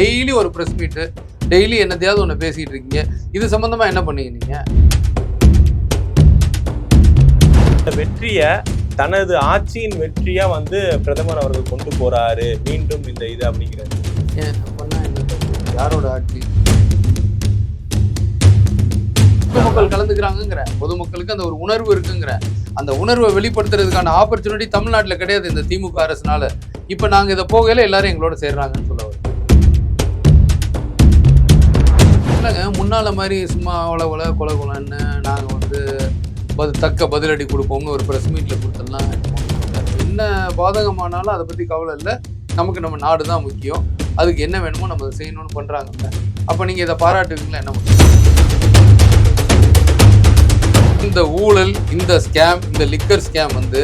Daily ஒரு press மீட்டு daily என்னத்தையாவது ஒன்று பேசிட்டு இருக்கீங்க. இது சம்பந்தமா என்ன இந்த வெற்றிய தனது ஆட்சியின் வெற்றியா வந்து பிரதமர் அவர்கள் கொண்டு போறாரு மீண்டும் இந்த இது அப்படிங்கிறது? யாரோட ஆட்சி? பொதுமக்கள் கலந்துக்கிறாங்கங்கிற பொதுமக்களுக்கு அந்த ஒரு உணர்வு இருக்குங்கிற அந்த உணர்வை வெளிப்படுத்துறதுக்கான ஆப்பர்ச்சுனிட்டி தமிழ்நாட்டுல கிடையாது இந்த திமுக அரசுனால. இப்ப நாங்க இதை போகையில எல்லாரும் எங்களோட சேர்றாங்கன்னு சொல்ல இல்லைங்க முன்னால மாதிரி சும்மா அவ்வளோ உல கொல கொலன்னு நாங்கள் வந்து பதில் தக்க பதிலடி கொடுப்போம்னு ஒரு ப்ரெஸ் மீட்டில் கொடுத்தலாம் என்ன பாதகமானாலும் அதை பற்றி கவலை இல்லை. நமக்கு நம்ம நாடு தான் முக்கியம். அதுக்கு என்ன வேணுமோ நம்ம அதை செய்யணும்னு பண்ணுறாங்க அப்போ நீங்கள் இதை பாராட்டுவீங்களா என்ன இந்த ஊழல் இந்த ஸ்கேம் இந்த லிக்கர் ஸ்கேம் வந்து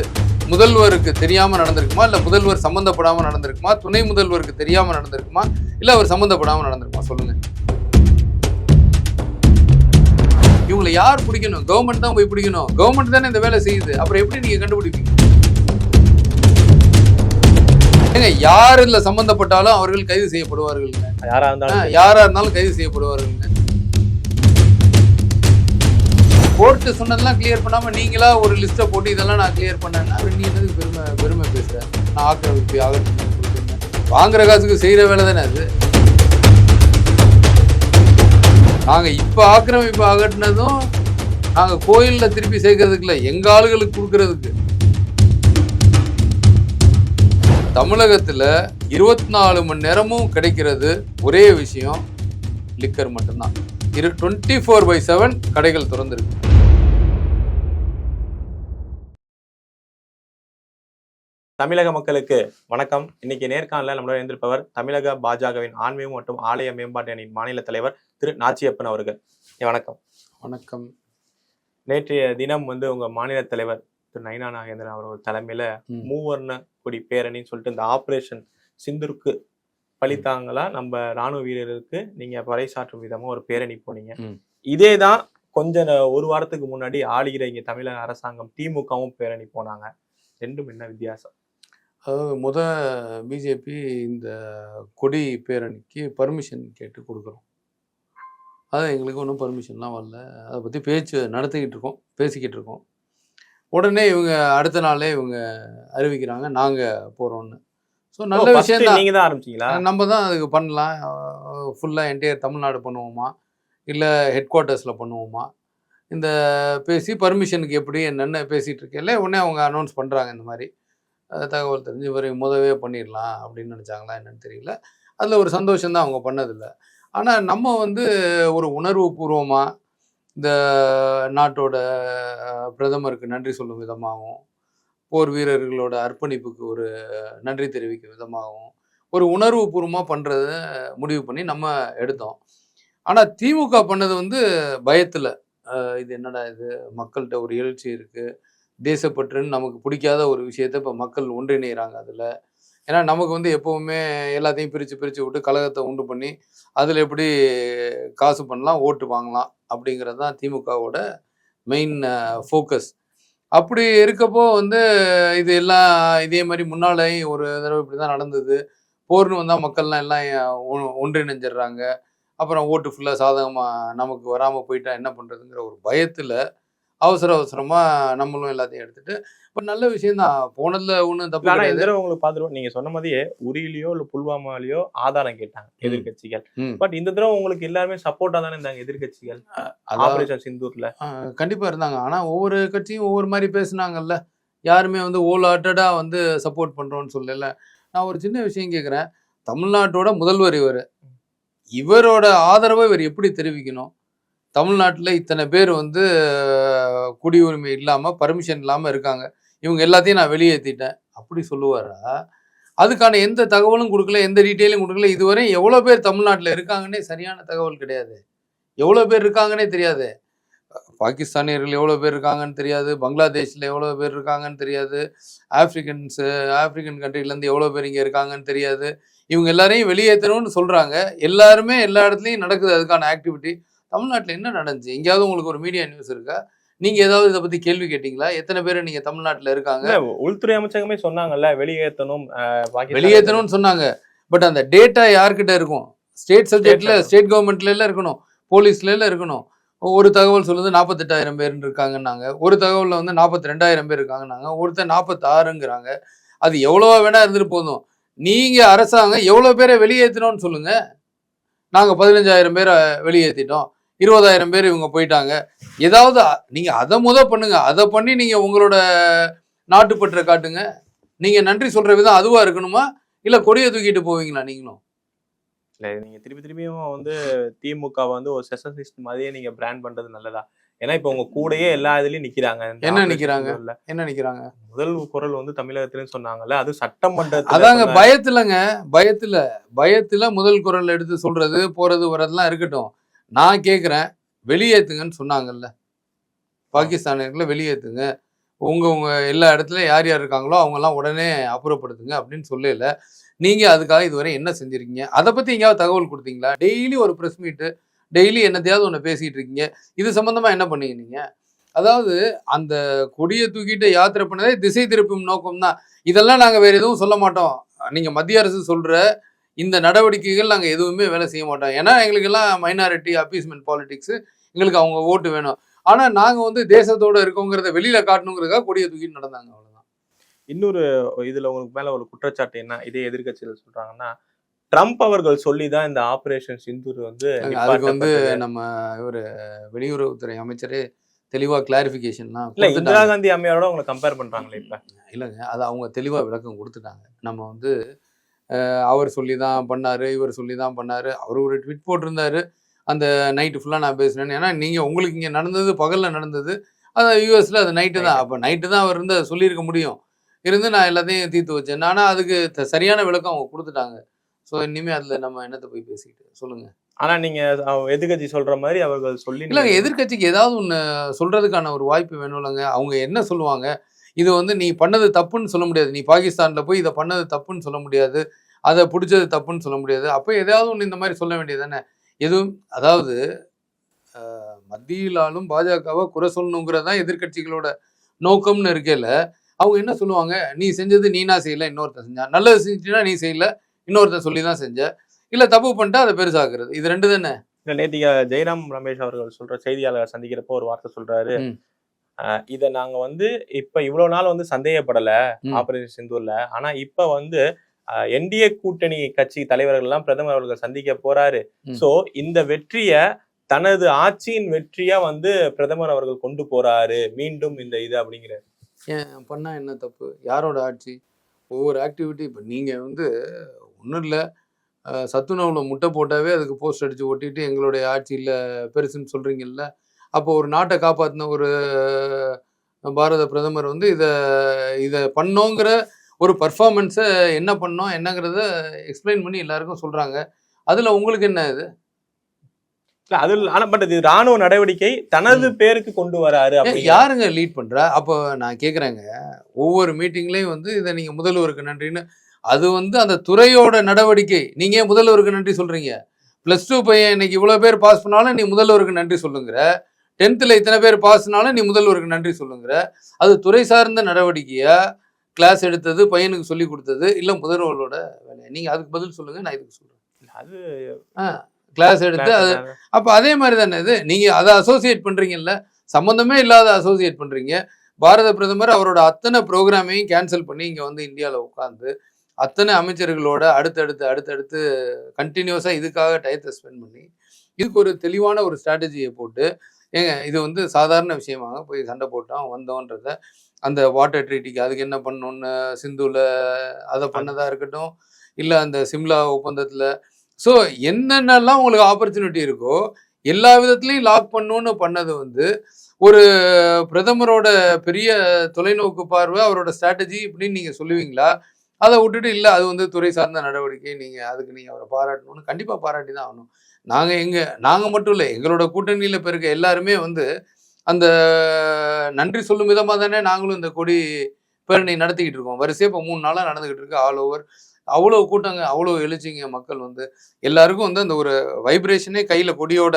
முதல்வருக்கு தெரியாமல் நடந்திருக்குமா? இல்லை முதல்வர் சம்மந்தப்படாமல் நடந்திருக்குமா? துணை முதல்வருக்கு தெரியாமல் நடந்திருக்குமா? இல்லை அவர் சம்மந்தப்படாமல் நடந்திருக்குமா? சொல்லுங்கள் இவங்களை யார் பிடிக்கணும்? கவர்மெண்ட் தான் போய் பிடிக்கணும். கவர்மெண்ட் தானே இந்த வேலை செய்யுது. அப்புறம் எப்படி நீங்க கண்டுபிடிப்பீங்க? ஏங்க யார் இதுல சம்பந்தப்பட்டாலும் அவர்கள் கைது செய்யப்படுவார்கள் யாரா ஆ, இருந்தாலும் சரி. யாரா இருந்தாலும் கைது செய்யப்படுவாருங்க கோர்ட்டு சொன்னதெல்லாம் கிளியர் பண்ணாம நீங்களா ஒரு லிஸ்ட்டை போட்டு இதெல்லாம் நான் கிளியர் பண்ணேன்னா நீ என்னதுக்கு பெருமை பெருமை பேசுற? நான் ஆக்கிரமிப்பு ஆகட்டும் வாங்குற காசுக்கு செய்யற வேலை தானே அது. நாங்கள் இப்போ ஆக்கிரமிப்பு அகட்டினதும் நாங்கள் கோயிலில் திருப்பி சேர்க்கறதுக்கு இல்லை எங்கள் ஆளுகளுக்கு கொடுக்கறதுக்கு. தமிழகத்தில் இருபத்தி நாலு மணி நேரமும் கிடைக்கிறது ஒரே விஷயம் லிக்கர் மட்டும்தான். இரு டுவெண்ட்டி ஃபோர் பை செவன் கடைகள் திறந்துருக்கு. தமிழக மக்களுக்கு வணக்கம். இன்னைக்கு நேர்காணல நம்மளோட இருந்திருப்பவர் தமிழக பாஜகவின் ஆன்மீகம் மற்றும் ஆலய மேம்பாட்டு அணியின் மாநில தலைவர் திரு நாச்சியப்பன் அவர்கள். வணக்கம். வணக்கம். நேற்றைய தினம் வந்து உங்க மாநில தலைவர் திரு நயினா நாகேந்திரன் அவர்கள் தலைமையில. மூவர்ண கொடி பேரணின்னு சொல்லிட்டு இந்த ஆபரேஷன் சிந்துருக்கு பழித்தாங்களா? நம்ம ராணுவ வீரருக்கு நீங்க பறைசாற்றும் விதமா ஒரு பேரணி போனீங்க. ம். இதே தான் கொஞ்ச ந- ஒரு வாரத்துக்கு முன்னாடி ஆளுகிற இங்க தமிழக அரசாங்கம் திமுகவும் பேரணி போனாங்க. ரெண்டும் என்ன வித்தியாசம்? அதாவது முத பிஜேபி இந்த கொடி பேரணிக்கு பர்மிஷன் கேட்டு கொடுக்குறோம். அது எங்களுக்கு ஒன்றும் பர்மிஷன்லாம் வரல. அதை பற்றி பேச்சு நடத்திக்கிட்டு இருக்கோம் பேசிக்கிட்டு இருக்கோம். உடனே இவங்க அடுத்த நாளே இவங்க அறிவிக்கிறாங்க நாங்கள் போகிறோன்னு ஸோ நல்ல விஷயம் தான் ஆரம்பிச்சீங்களா? நம்ம தான் அதுக்கு பண்ணலாம். ஃபுல்லாக என்டையர் தமிழ்நாடு பண்ணுவோமா? இல்லை ஹெட் குவார்ட்டர்ஸில் பண்ணுவோமா? இந்த பேசி பர்மிஷனுக்கு எப்படி என்னென்ன பேசிகிட்டு இருக்கேன்ல உடனே அவங்க அனௌன்ஸ் பண்ணுறாங்க இந்த மாதிரி. தகவல் தெரிஞ்சு இவரை முதவே பண்ணிடலாம் அப்படின்னு நினச்சாங்களா என்னன்னு தெரியல. அதில் ஒரு சந்தோஷம்தான் அவங்க பண்ணதில்லை. ஆனால் நம்ம வந்து ஒரு உணர்வு பூர்வமாக இந்த நாட்டோட பிரதமருக்கு நன்றி சொல்லும் விதமாகவும் போர் வீரர்களோட அர்ப்பணிப்புக்கு ஒரு நன்றி தெரிவிக்கும் விதமாகவும் ஒரு உணர்வு பூர்வமாக பண்ணுறத முடிவு பண்ணி நம்ம எடுத்தோம். ஆனால் திமுக பண்ணது வந்து பயத்தில். இது என்னடா இது? மக்கள்கிட்ட ஒரு எழுச்சி இருக்குது தேசப்பற்றுன்னு நமக்கு பிடிக்காத ஒரு விஷயத்த இப்போ மக்கள் ஒன்றிணைகிறாங்க அதில். ஏன்னா நமக்கு வந்து எப்போவுமே எல்லாத்தையும் பிரித்து பிரித்து விட்டு கழகத்தை உண்டு பண்ணி அதில் எப்படி காசு பண்ணலாம் ஓட்டு வாங்கலாம் அப்படிங்கிறது தான் திமுகவோட மெயின் ஃபோக்கஸ் அப்படி இருக்கப்போ வந்து இது எல்லாம் இதே மாதிரி முன்னாலே ஒரு தடவை இப்படி தான் நடந்தது. போர்னு வந்தால் மக்கள்லாம் எல்லாம் ஒ- ஒன்றிணைஞ்சிடுறாங்க. அப்புறம் ஓட்டு ஃபுல்லாக சாதகமாக நமக்கு வராமல் போயிட்டா என்ன பண்ணுறதுங்கிற ஒரு பயத்தில் அவசர அவசரமாக நம்மளும் எல்லாத்தையும் எடுத்துட்டு இப்போ நல்ல விஷயம்தான். போனதில் ஒன்றும் தப்பு ஆனா இந்த தடவை உங்களுக்கு பாத்துருவோம் நீங்க சொன்ன மாதிரியே உரியிலயோ இல்ல புல்வாமாலயோ ஆதாரம் கேட்டாங்க எதிர்க்கட்சிகள். ம். பட் இந்த தடவை உங்களுக்கு எல்லாருமே சப்போர்ட்டா தானே இருந்தாங்க எதிர்க்கட்சிகள்? அதான் ஆபரேஷன் சிந்தூர்ல. கண்டிப்பாக இருந்தாங்க. ஆனால் ஒவ்வொரு கட்சியும் ஒவ்வொரு மாதிரி பேசுனாங்கல்ல. யாருமே வந்து ஓல் ஹார்ட்டடாக வந்து சப்போர்ட் பண்ணுறோன்னு சொல்லல. நான் ஒரு சின்ன விஷயம் கேட்குறேன் தமிழ்நாட்டோட முதல்வர் இவர். இவரோட ஆதரவை இவர் எப்படி தெரிவிக்கணும்? தமிழ்நாட்டில் இத்தனை பேர் வந்து குடியுரிமை இல்லாமல் பர்மிஷன் இல்லாமல் இருக்காங்க. இவங்க எல்லாத்தையும் நான் வெளியேற்றிட்டேன் அப்படி சொல்லுவாரா? அதுக்கான எந்த தகவலும் கொடுக்கல எந்த டீட்டெயிலும் கொடுக்கல. இதுவரை எவ்வளோ பேர் தமிழ்நாட்டில் இருக்காங்கன்னே சரியான தகவல் கிடையாது. எவ்வளோ பேர் இருக்காங்கன்னே தெரியாது. பாகிஸ்தானியர்கள் எவ்வளோ பேர் இருக்காங்கன்னு தெரியாது. பங்களாதேஷில் எவ்வளோ பேர் இருக்காங்கன்னு தெரியாது. ஆப்ரிக்கன்ஸு ஆப்ரிக்கன் கண்ட்ரிலேருந்து எவ்வளோ பேர் இங்கே இருக்காங்கன்னு தெரியாது. இவங்க எல்லாரையும் வெளியேற்றணும்னு சொல்கிறாங்க எல்லாருமே எல்லா இடத்துலையும் நடக்குது அதுக்கான ஆக்டிவிட்டி தமிழ்நாட்டில் என்ன நடந்துச்சு? எங்கேயாவது உங்களுக்கு ஒரு மீடியா நியூஸ் இருக்கா? நீங்கள் ஏதாவது இதை பற்றி கேள்வி கேட்டிங்களா? எத்தனை பேர் நீங்கள் தமிழ்நாட்டில் இருக்காங்க? உள்துறை அமைச்சகமே சொன்னாங்கல்ல வெளியேற்றணும் வெளியேற்றணும்னு சொன்னாங்க. பட் அந்த டேட்டா யார்கிட்ட இருக்கும்? ஸ்டேட் சப்ஜெக்ட்ல ஸ்டேட் கவர்மெண்ட்ல எல்லாம் இருக்கணும். போலீஸ்ல எல்லாம் இருக்கணும். ஒரு தகவல் சொல்லுது நாற்பத்தெட்டாயிரம் பேர் இருக்காங்கன்னாங்க. ஒரு தகவல்ல வந்து நாற்பத்தி ரெண்டாயிரம் பேர் இருக்காங்கன்னாங்க. ஒருத்தர் நாற்பத்தாறுங்கிறாங்க அது எவ்வளவா வேணா இருந்துட்டு போதும். நீங்க அரசாங்கம் எவ்வளவு பேரை வெளியேற்றணும்னு சொல்லுங்க. நாங்க பதினஞ்சாயிரம் பேரை வெளியேற்றிட்டோம் இருபதாயிரம் பேர் இவங்க போயிட்டாங்க. ஏதாவது நீங்க அதை முத பண்ணுங்க. அதை பண்ணி நீங்க உங்களோட நாட்டுப்பற்றை காட்டுங்க. நீங்க நன்றி சொல்ற விதம் அதுவா இருக்கணுமா? இல்ல கொடியை தூக்கிட்டு போவீங்களா நீங்களும் இல்ல நீங்க திருப்பி திருப்பியும் வந்து திமுக வந்து ஒரு செசனிஸ்ட் மாதிரியே நீங்க பிராண்ட் பண்றது நல்லதா? ஏன்னா இப்ப உங்க கூடயே எல்லா இதுலயும் நிக்கிறாங்க. என்ன நிக்கிறாங்க? என்ன நினைக்கிறாங்க முதல் குரல் வந்து தமிழகத்திலயும் சொன்னாங்கல்ல அது சட்டமன்றத்துல அதாங்க பயத்துலங்க பயத்துல பயத்துல முதல் குரல் எடுத்து சொல்றது போறது வரதெல்லாம் இருக்கட்டும். நான் கேட்குறேன் வெளியேற்றுங்கன்னு சொன்னாங்கல்ல. பாகிஸ்தானியர்களை வெளியேற்றுங்க உங்கள் உங்கள் எல்லா இடத்துல யார் யார் இருக்காங்களோ அவங்கெல்லாம் உடனே அப்புறப்படுத்துங்க அப்படின்னு சொல்லல. நீங்கள் அதுக்காக இதுவரை என்ன செஞ்சுருக்கீங்க? அதை பற்றி எங்கேயாவது தகவல் கொடுத்தீங்களா? டெய்லி ஒரு ப்ரெஸ் மீட்டு டெய்லி என்னத்தையாவது ஒன்று பேசிகிட்டு இருக்கீங்க. இது சம்மந்தமாக என்ன பண்ணீங்க அதாவது அந்த கொடியை தூக்கிட்டு யாத்திரை பண்ணதே திசை திருப்பும் நோக்கம் தான் இதெல்லாம் நாங்கள் வேறு எதுவும் சொல்ல மாட்டோம். நீங்கள் மத்திய அரசு சொல்கிற இந்த நடவடிக்கைகள் நாங்க எதுவுமே வேலை செய்ய மாட்டோம். ஏன்னா எங்களுக்கு எல்லாம் மைனாரிட்டி அப்பீஸ்மெண்ட் பாலிடிக்ஸ் எங்களுக்கு அவங்க ஓட்டு வேணும். ஆனா நாங்க வந்து தேசத்தோட இருக்கோங்கிறத வெளியில காட்டணுங்கிறதுக்காக கொடியை தூக்கிட்டு நடந்தாங்க அவ்வளவுதான். இன்னொரு இதுல உங்களுக்கு மேல ஒரு குற்றச்சாட்டு என்ன? இதே எதிர்க்கட்சிகள் சொல்றாங்கன்னா ட்ரம்ப் அவர்கள் சொல்லி தான் இந்த ஆபரேஷன் சிந்தூர் வந்து அதுக்கு வந்து. நம்ம ஒரு வெளியுறவுத்துறை அமைச்சரே தெளிவா கிளாரிபிகேஷன்லாம் இல்ல இந்திரா காந்தி அம்மையாரோட உங்களை கம்பேர் பண்றாங்களே இப்ப. இல்லைங்க அது அவங்க தெளிவாக விளக்கம் கொடுத்துட்டாங்க. நம்ம வந்து அவர் சொல்லி தான் பண்ணாரு இவர் சொல்லி தான் பண்ணாரு. அவர் ஒரு ட்வீட் போட்டிருந்தாரு. அந்த நைட்டு ஃபுல்லாக நான் பேசுனேன். ஏன்னா நீங்கள் உங்களுக்கு இங்கே நடந்தது பகலில் நடந்தது. அது யூஎஸில் அது நைட்டு தான். அப்போ நைட்டு தான் அவர் இருந்து சொல்லியிருக்க முடியும். இருந்து நான் எல்லாத்தையும் தீர்த்து வச்சேன். ஆனால் அதுக்கு சரியான விளக்கம் அவங்க கொடுத்துட்டாங்க. ஸோ இனிமேல் அதில் நம்ம என்னத்தை போய் பேசிக்கிட்டு சொல்லுங்கள் ஆனா நீங்க அவ- எதிர்க்கட்சி சொல்ற மாதிரி அவர்கள் சொல்லி இல்லைங்க எதிர்க்கட்சிக்கு ஏதாவது ஒன்று சொல்றதுக்கான ஒரு வாய்ப்பு வேணும் இல்லைங்க அவங்க என்ன சொல்லுவாங்க? இது வந்து நீ பண்ணது தப்புன்னு சொல்ல முடியாது. நீ பாகிஸ்தானில் போய் இதை பண்ணது தப்புன்னு சொல்ல முடியாது. அதை பிடிச்சது தப்புன்னு சொல்ல முடியாது. அப்போ எதாவது ஒன்று இந்த மாதிரி சொல்ல வேண்டியது தானே எதுவும் அதாவது மத்தியிலாலும் பாஜகவை குறை சொல்லணுங்கிறது தான் எதிர்க்கட்சிகளோட நோக்கம்னு இருக்கையில் அவங்க என்ன சொல்லுவாங்க? நீ செஞ்சது நீனா செய்யல இன்னொருத்தன் செஞ்சான் நல்லது செஞ்சுனா நீ செய்யல இன்னொருத்தன் சொல்லி தான் செஞ்ச. இல்லை தப்பு பண்ணிட்டா அதை பெருசாக்குறது. இது ரெண்டு தானே? இல்ல நேத்திக்கு ஜெயராம் ரமேஷ் அவர்கள் சொல்ற செய்தியாளர் சந்திக்கிறப்போ ஒரு வார்த்தை சொல்றாரு. இத நாங்க வந்து இப்ப இவ்வளவு நாள் வந்து சந்தேகப்படல. ஆபரேஷன் சிந்தூர்ல. ஆனா இப்ப வந்து என்டிஏ கூட்டணி கட்சி தலைவர்கள் எல்லாம் பிரதமர் அவர்கள் சந்திக்க போறாரு. சோ இந்த வெற்றிய தனது ஆட்சியின் வெற்றியா வந்து பிரதமர் அவர்கள் கொண்டு போறாரு. மீண்டும் இந்த இது அப்படிங்கிற ஏன் பண்ணா என்ன தப்பு? யாரோட ஆட்சி? ஒவ்வொரு ஆக்டிவிட்டி இப்போ நீங்கள் வந்து ஒன்றும் இல்லை. சத்துணவில் முட்டை போட்டாவே அதுக்கு போஸ்ட் அடித்து ஒட்டிட்டு எங்களுடைய ஆட்சியில் பெருசுன்னு சொல்கிறீங்கல்ல அப்போ ஒரு நாட்டை காப்பாற்றின ஒரு பாரத பிரதமர் வந்து இதை இதை பண்ணோங்கிற ஒரு பர்ஃபார்மன்ஸை என்ன பண்ணோம் என்னங்கிறத எக்ஸ்பிளைன் பண்ணி எல்லாருக்கும் சொல்கிறாங்க அதில் உங்களுக்கு என்ன இது? இல்ல அது ஆனா பட் இது ராணுவ நடவடிக்கை தனது பேருக்கு கொண்டு வராரு யாருங்க லீட் பண்றா? அப்போ நான் கேக்குறேங்க. ஒவ்வொரு மீட்டிங்லயும் வந்து இதை நீங்க முதல்வருக்கு நன்றின்னு அது வந்து அந்த துறையோட நடவடிக்கை. நீங்க ஏன் முதல்வருக்கு நன்றி சொல்றீங்க? பிளஸ் டூ பையன் இன்னைக்கு இவ்வளவு பேர் பாஸ் பண்ணாலும் நீ முதல்வருக்கு நன்றி சொல்லுங்கிற. டென்த்தில் இத்தனை பேர் பாஸ்னாலும் நீ முதல்வருக்கு நன்றி சொல்லுங்கிற. அது துறை சார்ந்த நடவடிக்கையா? கிளாஸ் எடுத்தது பையனுக்கு சொல்லி கொடுத்தது இல்ல முதல்வரோட வேலையா? நீங்க அதுக்கு பதில் சொல்லுங்க நான் இதுக்கு சொல்றேன். அது கிளாஸ் எடுத்து அது அப்போ அதே மாதிரி தானே இது? நீங்கள் அதை அசோசியேட் பண்ணுறீங்கல்ல சம்மந்தமே இல்லாத அசோசியேட் பண்ணுறீங்க பாரத பிரதமர் அவரோட அத்தனை ப்ரோக்ராமையும் கேன்சல் பண்ணி இங்கே வந்து இந்தியாவில் உட்காந்து அத்தனை அமைச்சர்களோட அடுத்தடுத்து அடுத்தடுத்து கண்டினியூஸாக இதுக்காக டயத்தை ஸ்பெண்ட் பண்ணி இதுக்கு ஒரு தெளிவான ஒரு ஸ்ட்ராட்டஜியை போட்டு ஏங்க இது வந்து சாதாரண விஷயமாக போய் சண்டை போட்டோம் வந்தோன்றத அந்த வாட்டர் ட்ரீட்டிக்கு அதுக்கு என்ன பண்ணணும்னு சிந்துவில் அதை பண்ணதாக இருக்கட்டும் இல்லை அந்த சிம்லா ஒப்பந்தத்தில். ஸோ என்னென்னலாம் உங்களுக்கு ஆப்பர்ச்சுனிட்டி இருக்கோ எல்லா விதத்துலையும் லாக் பண்ணணும்னு பண்ணது வந்து ஒரு பிரதமரோட பெரிய தொலைநோக்கு பார்வை அவரோட ஸ்ட்ராட்டஜி இப்படின்னு நீங்கள் சொல்லுவீங்களா? அதை விட்டுட்டு இல்லை அது வந்து துறை சார்ந்த நடவடிக்கை நீங்கள் அதுக்கு நீங்கள் அவரை பாராட்டணும்னு கண்டிப்பாக பாராட்டி தான் ஆகணும். நாங்கள் எங்கள் நாங்கள் மட்டும் இல்லை எங்களோட கூட்டணியில் இப்போ இருக்க எல்லாருமே வந்து அந்த நன்றி சொல்லும் விதமாக தானே நாங்களும் இந்த கொடி பேரணி நடத்திக்கிட்டு இருக்கோம். வரிசையாக இப்போ மூணு நாளாக நடந்துக்கிட்டு இருக்கு ஆல் ஓவர் அவ்வளோ கூட்டங்க அவ்வளோ எழுச்சிங்க மக்கள் வந்து. எல்லாருக்கும் வந்து அந்த ஒரு வைப்ரேஷனே கையில் கொடியோட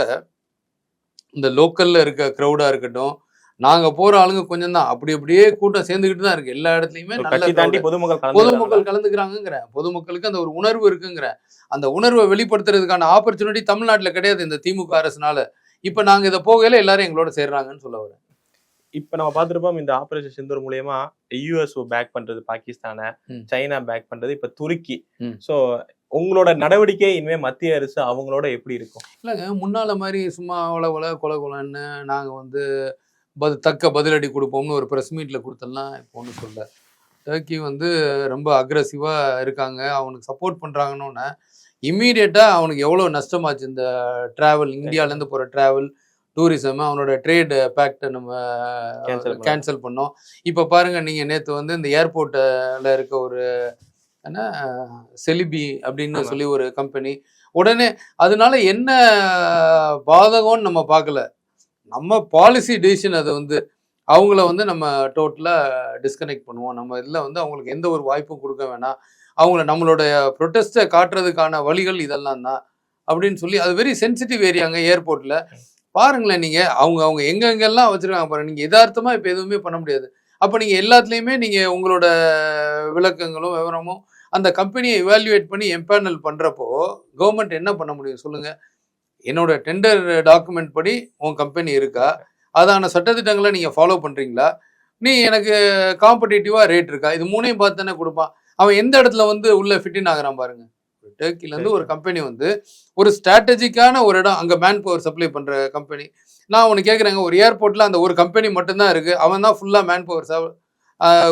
இந்த லோக்கலில் இருக்க க்ரௌடாக இருக்கட்டும் நாங்க போற ஆளுங்க கொஞ்சம் தான். அப்படி அப்படியே கூட்டம் சேர்ந்துக்கிட்டு தான் இருக்கு. எல்லா இடத்துலயுமே நல்ல. பொதுமக்கள் பொதுமக்கள் கலந்துக்கிறாங்கிற பொதுமக்களுக்கு அந்த ஒரு உணர்வு இருக்குங்கிற. அந்த உணர்வை வெளிப்படுத்துறதுக்கான ஆப்பர்ச்சுனிட்டி தமிழ்நாட்டுல கிடையாது இந்த திமுக அரசுனால. இப்ப நாங்க இதை போகையில எல்லாரும் எங்களோட சேர்றாங்கன்னு சொல்ல வரேன். இப்ப நம்ம பார்த்திருப்போம் இந்த ஆபரேஷன் சிந்தூர் மூலியமா யூஎஸ்ஓ பேக் பண்றது பாகிஸ்தானை. சைனா பேக் பண்றது இப்ப துருக்கி. சோ உங்களோட நடவடிக்கை இனிமே மத்திய அரசு அவங்களோட எப்படி இருக்கும்? இல்லைங்க முன்னால மாதிரி சும்மா ஒல கொல கொலன்னு நாங்க வந்து பது தக்க பதிலடி கொடுப்போம்னு ஒரு ப்ரெஸ் மீட்ல கொடுத்தெல்லாம் இப்போ ஒன்றும் சொல்ல டர்க்கி வந்து ரொம்ப அக்ரஸிவா இருக்காங்க அவனுக்கு சப்போர்ட் பண்றாங்கன்னு இம்மீடியட்டா அவனுக்கு எவ்வளவு நஷ்டமாச்சு இந்த டிராவல் இந்தியால இருந்து போற டிராவல் டூரிசம் அவனோட ட்ரேட் பேக்டை நம்ம. கேன்சல் பண்ணோம் இப்போ பாருங்க நீங்க நேத்து வந்து இந்த ஏர்போர்ட்ல இருக்க ஒரு என்ன செலிபி அப்படின்னு. சொல்லி ஒரு கம்பெனி உடனே அதனால என்ன பாதகம்னு நம்ம பார்க்கல நம்ம பாலிசி டிசிஷன் அது வந்து அவங்கள வந்து நம்ம டோட்டலாக டிஸ்கனெக்ட் பண்ணுவோம். நம்ம இதில் வந்து அவங்களுக்கு எந்த ஒரு வாய்ப்பும் கொடுக்க வேணாம். அவங்கள நம்மளுடைய ப்ரொட்டஸ்ட்டை காட்டுறதுக்கான வழிகள் இதெல்லாம் தான் அப்படின்னு சொல்லி அது வெரி சென்சிட்டிவ் ஏரியாங்க ஏர்போர்ட்டில் பாருங்களேன் நீங்கள் அவங்க அவங்க எங்கெங்கெல்லாம் வச்சுருக்காங்க பாருங்கள் நீங்கள் எதார்த்தமாக இப்போ எதுவுமே பண்ண முடியாது. அப்போ நீங்கள் எல்லாத்துலேயுமே நீங்கள் உங்களோட விளக்கங்களும் விவரமும் அந்த கம்பெனியை இவால்யூவேட் பண்ணி எம்பேனல் பண்ணுறப்போ கவர்மெண்ட் என்ன பண்ண முடியும் சொல்லுங்கள் என்னோட டெண்டர் டாக்குமெண்ட் படி உன் கம்பெனி இருக்கா? அதான சட்டத்திட்டங்களை நீங்கள் ஃபாலோ பண்ணுறீங்களா நீ எனக்கு காம்படிட்டிவாக ரேட் இருக்கா? இது மூணையும் பார்த்து தானே கொடுப்பான். அவன் எந்த இடத்துல வந்து உள்ள ஃபிட்டின் ஆகிறான் பாருங்க. டர்க்கிலேருந்து ஒரு கம்பெனி வந்து ஒரு ஸ்ட்ராட்டஜிக்கான ஒரு இடம் அங்கே மேன் பவர் சப்ளை பண்ணுற கம்பெனி நான் ஒன்று கேட்குறேங்க ஒரு ஏர்போர்ட்டில் அந்த ஒரு கம்பெனி மட்டும்தான் இருக்குது அவன் தான் ஃபுல்லாக மேன் பவர்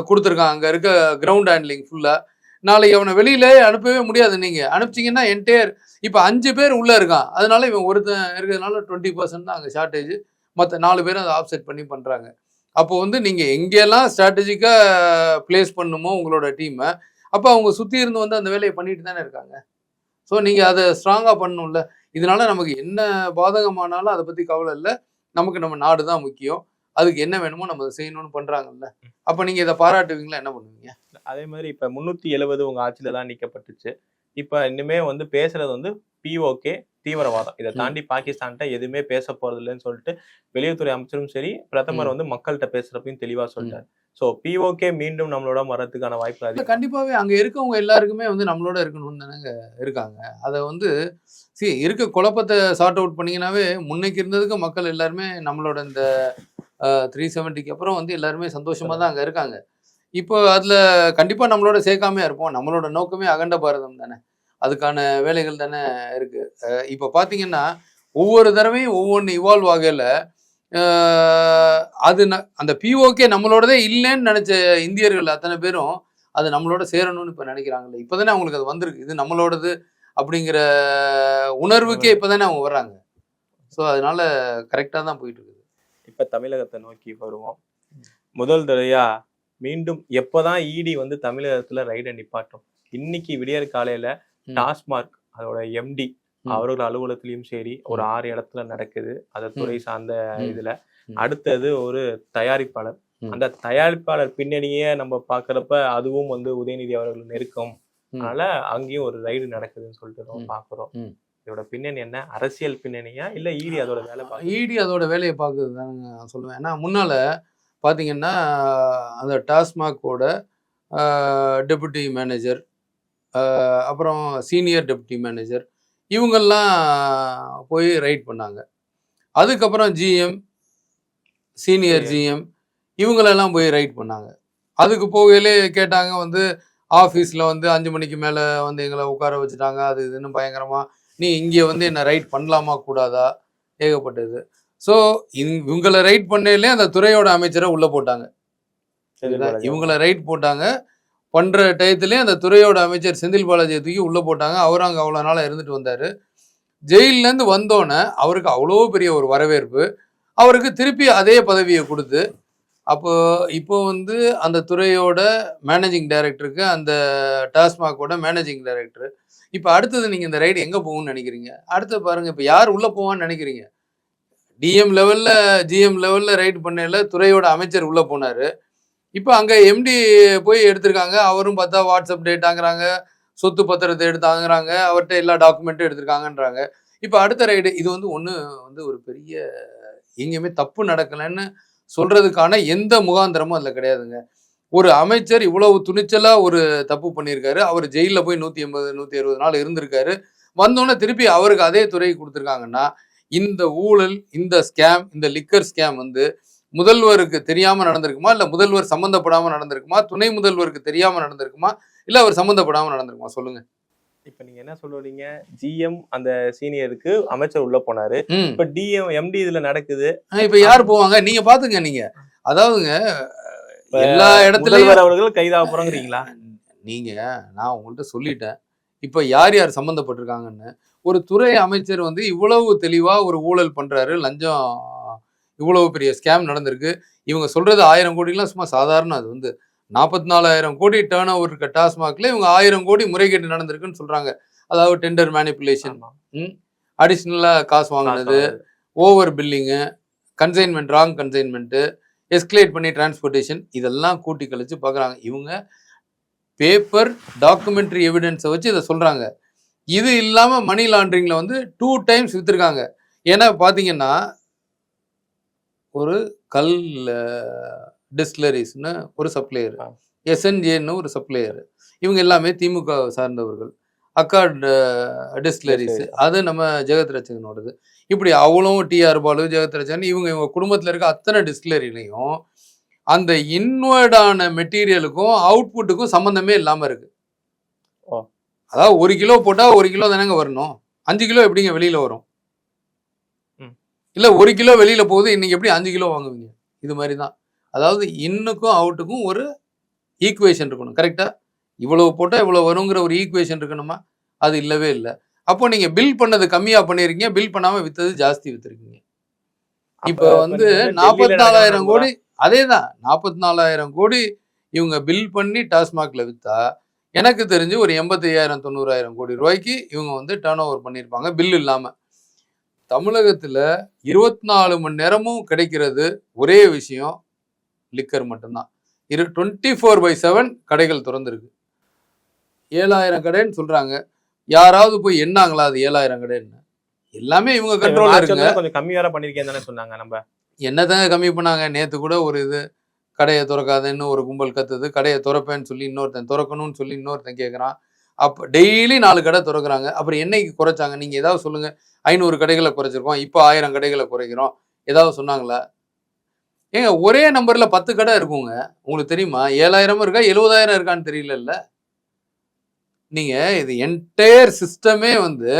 கொடுத்துருக்கான். அங்கே இருக்க கிரவுண்ட் ஹேண்ட்லிங் ஃபுல்லாக நாளைக்கு அவனை வெளியில அனுப்பவே முடியாது நீங்கள் அனுப்பிச்சிங்கன்னா என்டையர் இப்போ அஞ்சு பேர் உள்ளே இருக்கான். அதனால இவன் ஒருத்தன் இருக்கிறதுனால டுவெண்ட்டி பர்சன்ட் தான் அங்கே ஷார்ட்டேஜ் மற்ற நாலு பேரும் அதை ஆப்செட் பண்ணி பண்ணுறாங்க அப்போ வந்து நீங்கள் எங்கெல்லாம் ஸ்ட்ராட்டஜிக்காக ப்ளேஸ் பண்ணுமோ உங்களோட டீமை அப்போ அவங்க சுற்றி இருந்து வந்து அந்த வேலையை பண்ணிட்டு தானே இருக்காங்க. ஸோ நீங்கள் அதை ஸ்ட்ராங்காக பண்ணணும்ல. இதனால நமக்கு என்ன பாதகமானாலும் அதை பற்றி கவலை இல்லை. நமக்கு நம்ம நாடு தான் முக்கியம். அதுக்கு என்ன வேணுமோ நம்ம அதை செய்யணும்னு பண்ணுறாங்கல்ல அப்போ நீங்கள் இதை பாராட்டுவீங்களா? என்ன பண்ணுவீங்க? அதே மாதிரி இப்ப முன்னூத்தி எழுபது உங்க ஆட்சியில தான் நீக்கப்பட்டுச்சு. இப்ப இனிமே வந்து பேசுறது வந்து பிஓகே தீவிரவாதம். இதை. தாண்டி பாகிஸ்தான்கிட்ட எதுவுமே பேச போறது இல்லைன்னு சொல்லிட்டு வெளியுறவுத்துறை அமைச்சரும் சரி பிரதமர். வந்து மக்கள்கிட்ட பேசுறப்பையும் தெளிவா சொல்லிட்டாரு சோ பிஓகே மீண்டும் நம்மளோட வர்றதுக்கான வாய்ப்பு அதிகம் கண்டிப்பாகவே அங்கே இருக்கவங்க எல்லாருக்குமே வந்து நம்மளோட இருக்கணும்னு தானேங்க இருக்காங்க. அதை வந்து சி இருக்க குழப்பத்தை சார்ட் அவுட் பண்ணீங்கன்னாவே முன்னைக்கு இருந்ததுக்கு மக்கள் எல்லாருமே நம்மளோட இந்த த்ரீ செவன்ட்டிக்கு அப்புறம் வந்து எல்லாருமே சந்தோஷமாக தான் அங்கே இருக்காங்க. இப்போ அதில் கண்டிப்பாக நம்மளோட சேர்க்காமையா இருப்போம். நம்மளோட நோக்கமே அகண்ட பாரதம் தானே. அதுக்கான வேலைகள் தானே இருக்கு. அஹ் இப்போ பார்த்தீங்கன்னா ஒவ்வொரு தடவையும் ஒவ்வொன்று இவால்வ் ஆகல. அது ந- அந்த பிஓகே நம்மளோடதே இல்லைன்னு நினைச்ச இந்தியர்கள் அத்தனை பேரும் அது நம்மளோட சேரணும்னு இப்போ நினைக்கிறாங்கல்ல. இப்போதானே அவங்களுக்கு அது வந்திருக்கு. இது நம்மளோடது அப்படிங்கிற உணர்வுக்கே இப்போதானே அவங்க வர்றாங்க. ஸோ அதனால கரெக்டாக தான் போயிட்டு இருக்குது. இப்ப தமிழகத்தை நோக்கி வருவோம் முதல் தடவையா மீண்டும் எப்பதான் இடி வந்து தமிழகத்துல ரைட நிப்பாட்டும் இன்னைக்கு விடியற் காலையில. டாஸ்மார்க் அதோட எம்டி. அவர்கள் அலுவலகத்திலயும் சரி ஒரு. ஆறு இடத்துல நடக்குது அந்த துறை சார்ந்த. இதுல. அடுத்தது ஒரு தயாரிப்பாளர். அந்த தயாரிப்பாளர் பின்னணியே நம்ம பாக்குறப்ப அதுவும் வந்து உதயநிதி அவர்கள் நெருக்கம். அதனால அங்கேயும் ஒரு ரைடு நடக்குதுன்னு சொல்லிட்டு நம்ம. பாக்குறோம். இதோட பின்னணி என்ன? அரசியல் பின்னணியா? இல்ல ஈடி அதோட வேலை இடி அதோட வேலையை பார்க்குது தானுங்க நான் சொல்லுவேன். ஏன்னா முன்னால பார்த்தீங்கன்னா அந்த டாஸ்மாகோட டெபுட்டி மேனேஜர் அப்புறம் சீனியர் டெபுட்டி மேனேஜர் இவங்கெல்லாம் போய் ரைட் பண்ணாங்க. அதுக்கப்புறம் ஜிஎம் சீனியர். ஜிஎம் இவங்களெல்லாம் போய் ரைட் பண்ணாங்க. அதுக்கு போகையிலே கேட்டாங்க வந்து ஆஃபீஸில் வந்து அஞ்சு மணிக்கு மேலே வந்து எங்களை உட்கார வச்சுட்டாங்க. அது இதுன்னு பயங்கரமாக நீ இங்கே வந்து என்ன ரைட் பண்ணலாமா கூடாதா? ஏகப்பட்டது. ஸோ இவங்களை ரைட் பண்ணையிலே அந்த துறையோட அமைச்சரை உள்ளே போட்டாங்க. இவங்கள- ரைட் போட்டாங்க. பண்ற டயத்துலேயே அந்த துறையோட அமைச்சர் செந்தில் பாலாஜியை தூக்கி உள்ள போட்டாங்க. அவரும் அங்கே அவ்வளோ நாளாக இருந்துட்டு வந்தாரு. ஜெயிலேருந்து வந்தோன்னே அவருக்கு அவ்வளோ பெரிய ஒரு வரவேற்பு. அவருக்கு திருப்பி அதே பதவியை கொடுத்து அப்போ இப்போ வந்து அந்த துறையோட மேனேஜிங் டைரக்டருக்கு அந்த டாஸ்மாகோட மேனேஜிங் டைரக்டர் இப்போ அடுத்தது நீங்கள் இந்த ரைடு எங்கே போகும்னு நினைக்கிறீங்க? அடுத்து பாருங்கள் இப்போ யார் உள்ளே போவான்னு நினைக்கிறீங்க? டிஎம் லெவலில் ஜிஎம் லெவலில் ரைடு பண்ணையில் துறையோட அமைச்சர் உள்ளே போனார். இப்போ அங்கே எம்டி போய் எடுத்திருக்காங்க. அவரும் பார்த்தா வாட்ஸ்அப் டேட்டாங்கிறாங்க சொத்து பத்திரத்தை எடுத்தாங்கிறாங்க அவர்கிட்ட எல்லா டாக்குமெண்ட்டும் எடுத்திருக்காங்கன்றாங்க. இப்போ அடுத்த ரைடு இது வந்து ஒன்று வந்து ஒரு பெரிய எங்கேயுமே தப்பு நடக்கலைன்னு சொல்கிறதுக்கான எந்த முகாந்திரமும் அதில் கிடையாதுங்க. ஒரு அமைச்சர் இவ்வளவு துணிச்சலா ஒரு தப்பு பண்ணியிருக்காரு. அவர் ஜெயிலில் போய் நூத்தி எண்பது நூத்தி அறுபது நாள் இருந்திருக்காரு. வந்தோடனே திருப்பி அவருக்கு அதே துறை கொடுத்துருக்காங்கன்னா இந்த ஊழல் இந்த ஸ்கேம் இந்த லிக்கர் ஸ்கேம் வந்து முதல்வருக்கு தெரியாம நடந்திருக்குமா? இல்ல முதல்வர் சம்பந்தப்படாம நடந்திருக்குமா? துணை முதல்வருக்கு தெரியாம நடந்திருக்குமா? இல்ல அவர் சம்பந்தப்படாம நடந்திருக்குமா? சொல்லுங்க. இப்ப நீங்க என்ன சொல்றீங்க ஜிஎம் அந்த சீனியருக்கு அமைச்சர் உள்ள போனாரு. இப்ப டிஎம் எம்டி இதுல நடக்குது. இப்ப யார் போவாங்க? நீங்க பாத்துங்க நீங்க. அதாவதுங்க எல்லா இடத்துலயும் அவர்கள் கைதாக போறாங்கிறீங்களா நீங்க நான் உங்கள்கிட்ட சொல்லிட்டேன். இப்ப யார் யார் சம்மந்தப்பட்டிருக்காங்கன்னு ஒரு துறை அமைச்சர் வந்து இவ்வளவு தெளிவா ஒரு ஊழல் பண்றாரு லஞ்சம் இவ்வளவு பெரிய ஸ்கேம் நடந்திருக்கு. இவங்க சொல்றது ஆயிரம் கோடிலாம் சும்மா சாதாரண அது வந்து நாற்பத்தி நாலாயிரம் கோடி டேர்ன் ஓவர் இருக்க டாஸ்மாக்ல இவங்க ஆயிரம் கோடி முறைகேடு நடந்திருக்குன்னு சொல்றாங்க. அதாவது டெண்டர் மேனிப்புலேஷன் ஆமா. அடிஷ்னலா காசு வாங்கினது over billing consignment wrong consignment escalate பண்ணி டிரான்ஸ்போர்ட்டேஷன் இதெல்லாம் கூட்டி கழிச்சு பார்க்குறாங்க. இவங்க பேப்பர் டாக்குமெண்ட்ரி எவிடன்ஸை வச்சு இதை சொல்கிறாங்க இது இல்லாமல் மணி லாண்ட்ரிங்கில் வந்து டூ டைம்ஸ் விற்றுருக்காங்க ஏன்னா பார்த்தீங்கன்னா ஒரு கல் டிஸ்லரிஸ்னு ஒரு சப்ளையர். எஸ்என்ஜேன்னு ஒரு சப்ளையர் இவங்க எல்லாமே திமுக சார்ந்தவர்கள். Accord Distilleries. அது நம்ம ஜெகத் ரச்சகனோடது இப்படி அவளும் டிஆர் பாலு ஜெகத் ரச்சகன் இவங்க இவங்க குடும்பத்தில் இருக்க அத்தனை டிஸ்டிலரிலையும் அந்த இன்வர்டான மெட்டீரியலுக்கும் அவுட்புட்டுக்கும் சம்மந்தமே இல்லாமல் இருக்கு. ஓ. அதாவது ஒரு கிலோ போட்டால் ஒரு கிலோ தானேங்க வரணும். அஞ்சு கிலோ எப்படிங்க வெளியில் வரும்? ம். இல்லை ஒரு கிலோ வெளியில் போகுது இன்னைக்கு எப்படி அஞ்சு கிலோ வாங்குவீங்க? இது மாதிரி தான். அதாவது இன்னுக்கும் அவுட்டுக்கும் ஒரு ஈக்குவேஷன் இருக்கணும் கரெக்டாக இவ்வளவு போட்டால் இவ்வளோ வருங்கிற ஒரு ஈக்குவேஷன் இருக்கணுமா? அது இல்லவே இல்லை. அப்போ நீங்கள் பில் பண்ணது கம்மியாக பண்ணியிருக்கீங்க பில் பண்ணாமல் விற்றது ஜாஸ்தி விற்றுருக்கீங்க இப்போ வந்து நாற்பத்தி நாலாயிரம் கோடி அதே தான் நாற்பத்தி நாலாயிரம் கோடி இவங்க பில் பண்ணி டாஸ்மாக்ல விற்றா எனக்கு தெரிஞ்சு ஒரு எண்பத்தி ஐயாயிரம் தொண்ணூறாயிரம் கோடி ரூபாய்க்கு இவங்க வந்து டேர்ன் ஓவர் பண்ணியிருப்பாங்க பில் இல்லாமல் தமிழகத்தில் இருபத்தி நாலு மணி நேரமும் கிடைக்கிறது ஒரே விஷயம் லிக்கர் மட்டும்தான். இரு டுவெண்ட்டி ஃபோர் பை செவன் கடைகள் திறந்துருக்கு. ஏழாயிரம் கடைன்னு சொல்கிறாங்க யாராவது போய் எண்ணாங்களா அது ஏழாயிரம் கடைன்னு எல்லாமே இவங்க கண்ட்ரோலில் இருக்குங்க கொஞ்சம் கம்மி வேற பண்ணிருக்கேன்னு தானே சொன்னாங்க நம்ம. என்னதாங்க கம்மி பண்ணாங்க? நேற்று கூட ஒரு இது கடையை திறக்காதன்னு ஒரு கும்பல் கத்துது கடையை திறப்பேன்னு சொல்லி இன்னொருத்தன் திறக்கணும்னு சொல்லி இன்னொருத்தன் கேட்குறான் அப்போ டெய்லி நாலு கடை திறக்கிறாங்க. அப்புறம் என்னைக்கு குறைச்சாங்க? நீங்கள் ஏதாவது சொல்லுங்கள் ஐநூறு கடைகளை குறைச்சிருக்கோம். இப்போ ஆயிரம் கடைகளை குறைக்கிறோம். ஏதாவது சொன்னாங்களா? ஏங்க ஒரே நம்பரில் பத்து கடை இருக்குங்க. உங்களுக்கு தெரியுமா? ஏழாயிரம் இருக்கா? எழுபதாயிரம் இருக்கான்னு தெரியலல்ல. நீங்கள் இது என்டையர் சிஸ்டமே வந்து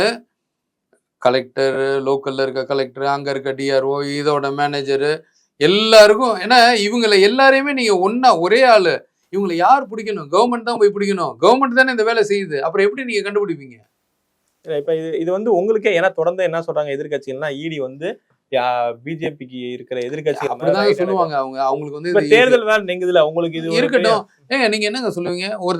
கலெக்டர் லோக்கலில் இருக்க கலெக்டர் அங்கே இருக்க டிஆர்ஓ இதோட மேனேஜரு எல்லாருக்கும் ஏன்னா இவங்களை எல்லாரையுமே நீங்கள் ஒன்றா ஒரே ஆள். இவங்களை யார் பிடிக்கணும்? கவர்மெண்ட் தான் போய் பிடிக்கணும். கவர்மெண்ட் தானே இந்த வேலை செய்யுது. அப்புறம் எப்படி நீங்கள் கண்டுபிடிப்பீங்க? இப்போ இது இது வந்து உங்களுக்கே ஏன்னா தொடர்ந்து என்ன சொல்கிறாங்க எதிர்கட்சிகள்னா இடி வந்து பிஜேபிக்கு இருக்கிற எதிர்கட்சிகள் மேல அப்படிதான் சொல்லுவாங்க. அவங்க அவங்களுக்கு வந்து தேர்தல் வேற நெங்குதுல உங்களுக்கு இது இருக்கட்டும். ஏங்க நீங்க என்னங்க சொல்லுவீங்க? ஒரு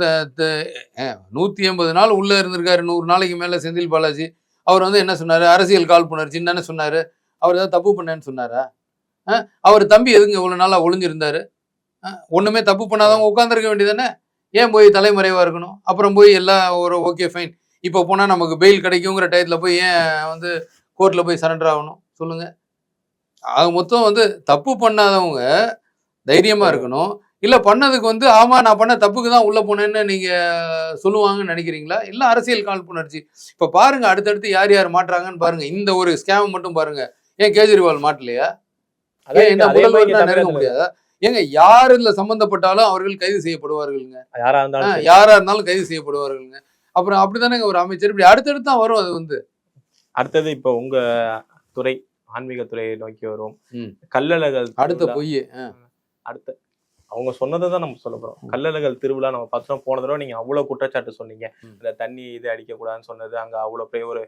நூத்தி எண்பது நாள் உள்ள இருந்திருக்காரு நூறு நாளைக்கு மேல செந்தில் பாலாஜி. அவர் வந்து என்ன சொன்னாரு? அரசியல் காழ்ப்புணர்ச்சின்னு தானே சொன்னாரு. அவர் ஏதாவது தப்பு பண்ணேன்னு சொன்னாரா? அவர் தம்பி எதுங்க இவ்வளவு நாளா ஒளிஞ்சிருந்தாரு? ஒண்ணுமே தப்பு பண்ணாதவங்க உட்காந்துருக்க வேண்டியதானே ஏன் போய் தலைமறைவா இருக்கணும்? அப்புறம் போய் எல்லாம் ஒரு ஓகே ஃபைன் இப்போ போனா நமக்கு பெயில் கிடைக்குங்கிற டயத்துல போய் ஏன் வந்து கோர்ட்ல போய் சரண்டர் ஆகணும்? சொல்லுங்க. ஆக மொத்தம் வந்து தப்பு பண்ணாதவங்க தைரியமா இருக்கணும். இல்ல பண்ணதுக்கு வந்து ஆமா நான் பண்ண தப்புக்கு தான் உள்ள போனேன்னு நீங்க சொல்லுவாங்கன்னு நினைக்கிறீங்களா? இல்ல அரசியல் காழ்ப்புணர்ச்சி. இப்ப பாருங்க அடுத்தடுத்து யார் யார் மாட்டுறாங்கன்னு பாருங்க. இந்த ஒரு ஸ்கேம் மட்டும் பாருங்க. ஏன் கேஜ்ரிவால் மாட்டலையா? ஏன் என்ன அதே முதல்வர் நெருங்க முடியாதா? ஏங்க யார் இதுல சம்பந்தப்பட்டாலும் அவர்கள் கைது செய்யப்படுவார்கள்ங்க. யாரா இருந்தாலும். யாரா இருந்தாலும் கைது செய்யப்படுவார்கள்ங்க. அப்புறம் அப்படிதானேங்க ஒரு அமைச்சர்? இப்படி அடுத்தடுத்து தான் வரும் அது வந்து. அடுத்தது இப்ப உங்க துறை. ஆன்மீக துறையை நோக்கி வரும். கல்லழகல் அடுத்த. பொய் அடுத்த அவங்க சொன்னதை தான் நம்ம சொல்ல போறோம். கல்லழகல் திருவிழா நம்ம பார்த்தோம். போன தடவை நீங்க அவ்வளவு குற்றச்சாட்டு சொன்னீங்க. இந்த தண்ணி இது அடிக்க கூடாதுன்னு சொன்னது அங்க அவ்வளவு பெரிய ஒரு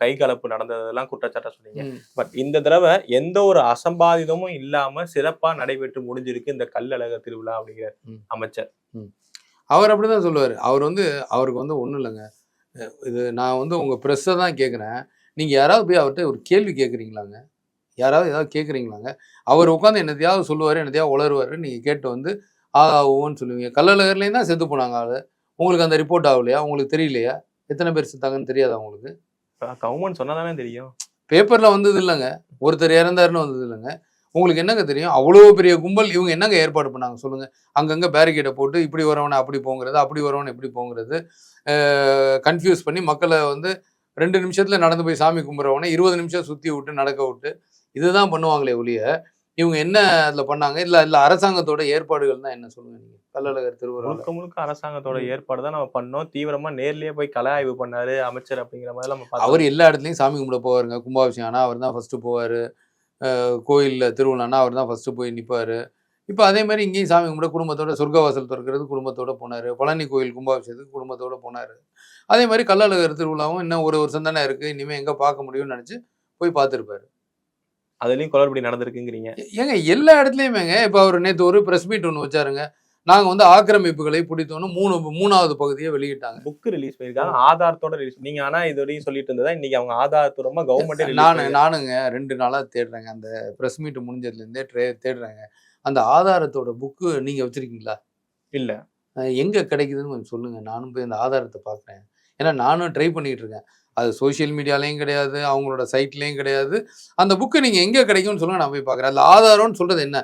கை கலப்பு நடந்ததெல்லாம் குற்றச்சாட்டா சொன்னீங்க. பட் இந்த தடவை எந்த ஒரு அசம்பாதிதமும் இல்லாம சிறப்பா நடைபெற்று முடிஞ்சிருக்கு இந்த கல்லழக திருவிழா அப்படிங்கிற. அமைச்சர். அவர் அப்படிதான் சொல்லுவார். அவர் வந்து அவருக்கு வந்து ஒன்றும் இல்லைங்க. இது நான் வந்து உங்கள் ப்ரெஸ்ஸை தான் கேட்குறேன் நீங்கள் யாராவது போய் அவர்கிட்ட ஒரு கேள்வி கேட்குறீங்களாங்க யாராவது ஏதாவது கேட்குறீங்களாங்க அவர் உட்காந்து என்னத்தையாவது சொல்லுவார் என்னத்தையாவது உளருவார் நீங்கள் கேட்டு வந்து ஆ ஓன்னு சொல்லுவீங்க. கள்ளழகர்லேயும் தான் செத்து போனாங்க ஆளு. உங்களுக்கு அந்த ரிப்போர்ட் ஆகலையா? உங்களுக்கு தெரியலையா? எத்தனை பேர் செத்தாங்கன்னு தெரியாதா உங்களுக்கு? கவர்மெண்ட் சொன்னாதானே தெரியும். பேப்பரில் வந்தது இல்லைங்க. ஒருத்தர் இறந்தாருன்னு வந்தது இல்லைங்க. உங்களுக்கு என்னங்க தெரியும்? அவ்வளோ பெரிய கும்பல் இவங்க என்னங்க ஏற்பாடு பண்ணாங்க சொல்லுங்க. அங்கங்க பேரிகேடை போட்டு இப்படி வரவனை அப்படி போங்கிறது அப்படி வரவனை இப்படி போங்கிறது கன்ஃபியூஸ் பண்ணி மக்களை வந்து ரெண்டு நிமிஷத்துல நடந்து போய் சாமி கும்பிட்றவனை இருபது நிமிஷம் சுத்தி விட்டு நடக்க விட்டு இதுதான் பண்ணுவாங்களே ஒழிய இவங்க என்ன அதுல பண்ணாங்க? இல்ல இல்ல அரசாங்கத்தோட ஏற்பாடுகள் தான் என்ன சொல்லுங்க நீங்க? கள்ளழகர் திருவிழா முழுக்க முழுக்க அரசாங்கத்தோட ஏற்பாடு தான் நம்ம பண்ணோம். தீவிரமா நேர்லயே போய் கல ஆய்வு பண்ணாரு அமைச்சர் அப்படிங்கிற மாதிரி நம்ம அவர் எல்லா இடத்துலையும் சாமி கும்பிட போவாருங்க. கும்பாபிஷேகம் ஆனால் அவர் தான் ஃபர்ஸ்ட் போவார். கோயிலில் திருவிழானா அவர் தான் ஃபர்ஸ்ட் போய் நிற்பார் இப்போ அதே மாதிரி இங்கேயும் சாமி கும்பிட குடும்பத்தோட சொர்க்கவாசல் திறக்கிறது குடும்பத்தோட போனார். பழனி கோயில் கும்பாபிஷேகத்துக்கு குடும்பத்தோட போனார். அதே மாதிரி கள்ளழகர் திருவிழாவும் இன்னும் ஒரு வருஷம் தானே இருக்குது இனிமேல் எங்கே பார்க்க முடியும்னு நினச்சி போய் பார்த்துருப்பாரு. அதுலயும் குளறுபடி நடந்திருக்குங்கிறீங்க. ஏங்க எல்லா இடத்துலையுமேங்க இப்போ அவர் நேற்று ஒரு ப்ரெஸ் மீட் ஒன்று வச்சாருங்க. நாங்கள் வந்து ஆக்கிரமிப்புகளை பிடித்தோன்னு மூணு மூணாவது பகுதியை வெளியிட்டாங்க. புக் ரிலீஸ் பண்ணிருக்காங்க ஆதாரத்தோட ரிலீஸ் நீங்க ஆனா இது வரையும் சொல்லிட்டு இருந்ததா இன்னைக்கு அவங்க ஆதாரத்தூரமா கவர்மெண்டே நானு நானுங்க ரெண்டு நாளாக தேடுறேங்க. அந்த ப்ரெஸ் மீட் முடிஞ்சதுலேருந்தே ட்ரே தேடுறேங்க. அந்த ஆதாரத்தோட புக்கு நீங்கள் வச்சுருக்கீங்களா? இல்ல. எங்கே கிடைக்குதுன்னு கொஞ்சம் சொல்லுங்கள் நானும் போய் அந்த ஆதாரத்தை பார்க்குறேன். ஏன்னா நானும் ட்ரை பண்ணிட்டு இருக்கேன் அது சோஷியல் மீடியாலையும் கிடையாது அவங்களோட சைட்லேயும் கிடையாது. அந்த புக்கு நீங்கள் எங்கே கிடைக்கும்னு சொல்லுங்கள் நான் போய் பார்க்குறேன். அதில் ஆதாரம்னு சொல்கிறது என்ன?